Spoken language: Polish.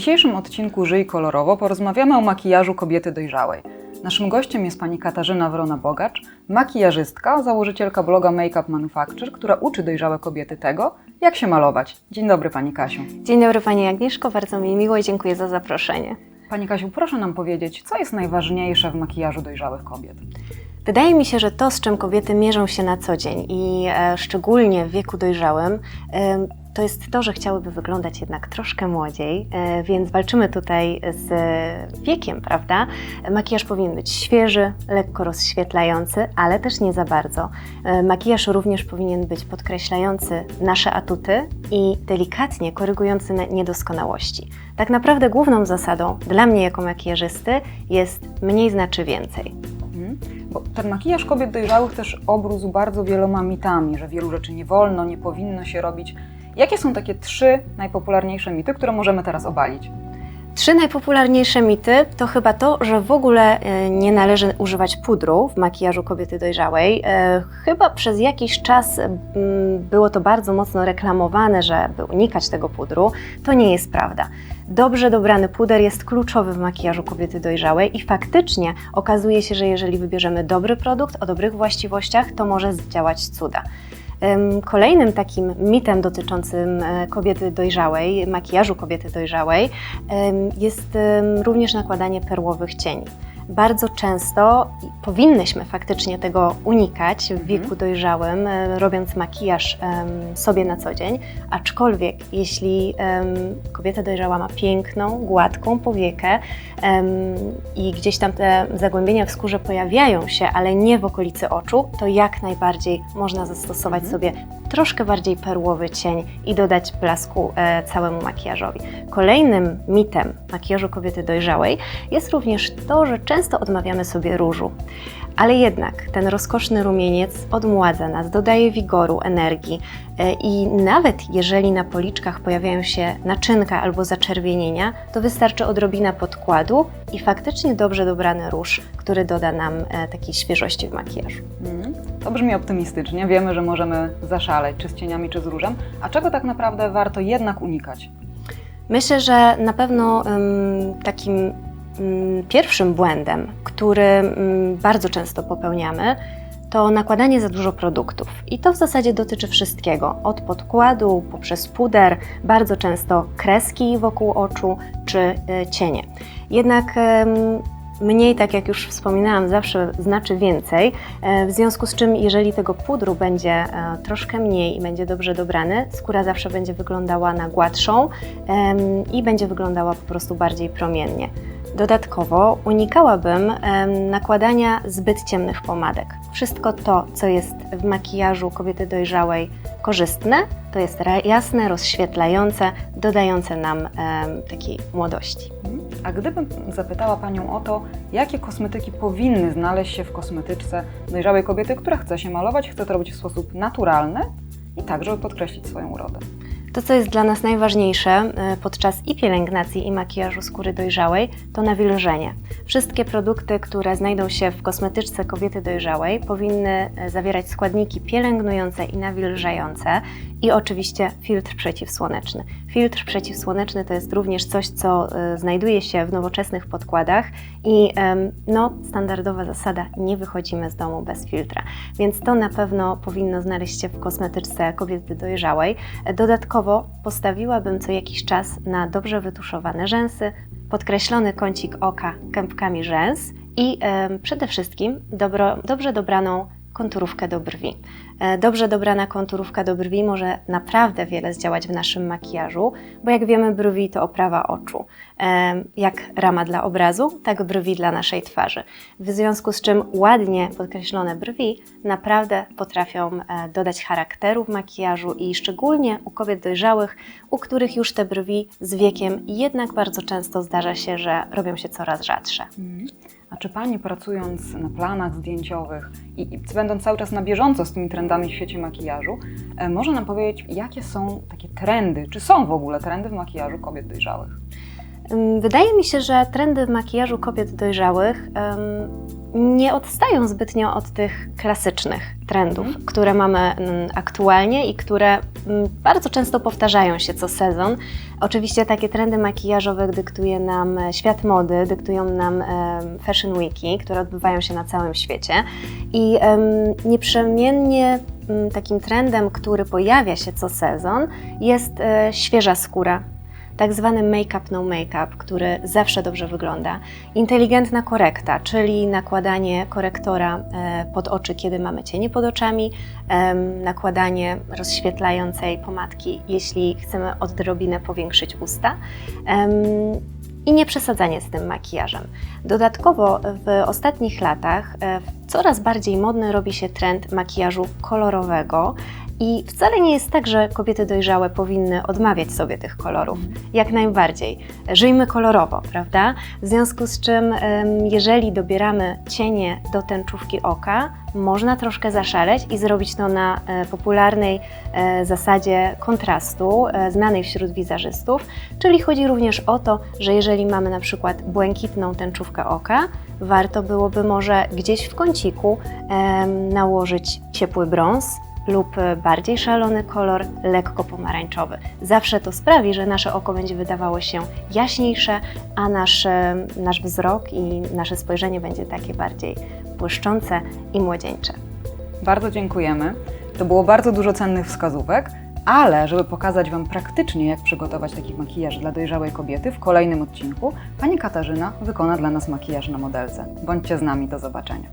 dzisiejszym odcinku Żyj kolorowo porozmawiamy o makijażu kobiety dojrzałej. Naszym gościem jest pani Katarzyna Wrona-Bogacz, makijażystka, założycielka bloga Makeup Manufacture, która uczy dojrzałe kobiety tego, jak się malować. Dzień dobry pani Kasiu. Dzień dobry Pani Agnieszko, bardzo mi miło i dziękuję za zaproszenie. Pani Kasiu, proszę nam powiedzieć, co jest najważniejsze w makijażu dojrzałych kobiet? Wydaje mi się, że to, z czym kobiety mierzą się na co dzień i e, szczególnie w wieku dojrzałym, to jest to, że chciałyby wyglądać jednak troszkę młodziej, e, więc walczymy tutaj z wiekiem, prawda? Makijaż powinien być świeży, lekko rozświetlający, ale też nie za bardzo. E, Makijaż również powinien być podkreślający nasze atuty i delikatnie korygujący niedoskonałości. Tak naprawdę główną zasadą dla mnie jako makijażysty jest mniej znaczy więcej. Bo ten makijaż kobiet dojrzałych też obrósł bardzo wieloma mitami, że wielu rzeczy nie wolno, nie powinno się robić. Jakie są takie trzy najpopularniejsze mity, które możemy teraz obalić? Trzy najpopularniejsze mity to chyba to, że w ogóle e, nie należy używać pudru w makijażu kobiety dojrzałej. E, Chyba przez jakiś czas było to bardzo mocno reklamowane, żeby unikać tego pudru. To nie jest prawda. Dobrze dobrany puder jest kluczowy w makijażu kobiety dojrzałej i faktycznie okazuje się, że jeżeli wybierzemy dobry produkt o dobrych właściwościach, to może zdziałać cuda. Kolejnym takim mitem dotyczącym e, kobiety dojrzałej, makijażu kobiety dojrzałej, jest również nakładanie perłowych cieni. Bardzo często powinnyśmy faktycznie tego unikać w wieku dojrzałym, e, robiąc makijaż sobie na co dzień, aczkolwiek jeśli kobieta dojrzała ma piękną, gładką powiekę i gdzieś tam te zagłębienia w skórze pojawiają się, ale nie w okolicy oczu, to jak najbardziej można zastosować Mhm. sobie troszkę bardziej perłowy cień i dodać blasku e, całemu makijażowi. Kolejnym mitem makijażu kobiety dojrzałej jest również to, że często odmawiamy sobie różu. Ale jednak ten rozkoszny rumieniec odmładza nas, dodaje wigoru, energii e, i nawet jeżeli na policzkach pojawiają się naczynka albo zaczerwienienia, to wystarczy odrobina podkładu i faktycznie dobrze dobrany róż, który doda nam e, takiej świeżości w makijażu. Mhm. To brzmi optymistycznie. Wiemy, że możemy zaszaleć, czy z cieniami, czy z różem. A czego tak naprawdę warto jednak unikać? Myślę, że na pewno takim ym, pierwszym błędem, który ym, bardzo często popełniamy, to nakładanie za dużo produktów. I to w zasadzie dotyczy wszystkiego, od podkładu poprzez puder, bardzo często kreski wokół oczu czy y, cienie. Jednak mniej, tak jak już wspominałam, zawsze znaczy więcej, e, w związku z czym jeżeli tego pudru będzie e, troszkę mniej i będzie dobrze dobrany, skóra zawsze będzie wyglądała na gładszą i będzie wyglądała po prostu bardziej promiennie. Dodatkowo unikałabym nakładania zbyt ciemnych pomadek. Wszystko to, co jest w makijażu kobiety dojrzałej korzystne, to jest jasne, rozświetlające, dodające nam takiej młodości. A gdybym zapytała Panią o to, jakie kosmetyki powinny znaleźć się w kosmetyczce dojrzałej kobiety, która chce się malować, chce to robić w sposób naturalny i tak, żeby podkreślić swoją urodę. To, co jest dla nas najważniejsze e, podczas i pielęgnacji, i makijażu skóry dojrzałej, to nawilżenie. Wszystkie produkty, które znajdą się w kosmetyczce kobiety dojrzałej, powinny e, zawierać składniki pielęgnujące i nawilżające i oczywiście filtr przeciwsłoneczny. Filtr przeciwsłoneczny to jest również coś, co e, znajduje się w nowoczesnych podkładach i no, standardowa zasada, nie wychodzimy z domu bez filtra. Więc to na pewno powinno znaleźć się w kosmetyczce kobiety dojrzałej. Dodatkowo postawiłabym co jakiś czas na dobrze wytuszowane rzęsy, podkreślony kącik oka kępkami rzęs i przede wszystkim dobro, dobrze dobraną konturówkę do brwi. E, Dobrze dobrana konturówka do brwi może naprawdę wiele zdziałać w naszym makijażu, bo jak wiemy, brwi to oprawa oczu. Jak rama dla obrazu, tak brwi dla naszej twarzy. W związku z czym ładnie podkreślone brwi naprawdę potrafią e, dodać charakteru w makijażu i szczególnie u kobiet dojrzałych, u których już te brwi z wiekiem jednak bardzo często zdarza się, że robią się coraz rzadsze. A czy Pani pracując na planach zdjęciowych i, i będąc cały czas na bieżąco z tymi trendami w świecie makijażu, e, może nam powiedzieć, jakie są takie trendy, czy są w ogóle trendy w makijażu kobiet dojrzałych? Wydaje mi się, że trendy w makijażu kobiet dojrzałych nie odstają zbytnio od tych klasycznych trendów, Mhm. które mamy mm, aktualnie i które mm, bardzo często powtarzają się co sezon. Oczywiście takie trendy makijażowe dyktuje nam e, świat mody, dyktują nam em, Fashion Weeki, które odbywają się na całym świecie. I em, nieprzemiennie mm, takim trendem, który pojawia się co sezon, jest e, świeża skóra. Tak zwany make-up no make-up, który zawsze dobrze wygląda. Inteligentna korekta, czyli nakładanie korektora e, pod oczy, kiedy mamy cienie pod oczami, em, nakładanie rozświetlającej pomadki, jeśli chcemy odrobinę powiększyć usta. em, i nie przesadzanie z tym makijażem. Dodatkowo w ostatnich latach e, coraz bardziej modny robi się trend makijażu kolorowego. I wcale nie jest tak, że kobiety dojrzałe powinny odmawiać sobie tych kolorów. Jak najbardziej. Żyjmy kolorowo, prawda? W związku z czym, jeżeli dobieramy cienie do tęczówki oka, można troszkę zaszaleć i zrobić to na e, popularnej e, zasadzie kontrastu, e, znanej wśród wizerzystów. Czyli chodzi również o to, że jeżeli mamy na przykład błękitną tęczówkę oka, warto byłoby może gdzieś w kąciku nałożyć ciepły brąz lub bardziej szalony kolor, lekko pomarańczowy. Zawsze to sprawi, że nasze oko będzie wydawało się jaśniejsze, a nasz, e, nasz wzrok i nasze spojrzenie będzie takie bardziej błyszczące i młodzieńcze. Bardzo dziękujemy. To było bardzo dużo cennych wskazówek, ale żeby pokazać Wam praktycznie, jak przygotować taki makijaż dla dojrzałej kobiety, w kolejnym odcinku Pani Katarzyna wykona dla nas makijaż na modelce. Bądźcie z nami, do zobaczenia.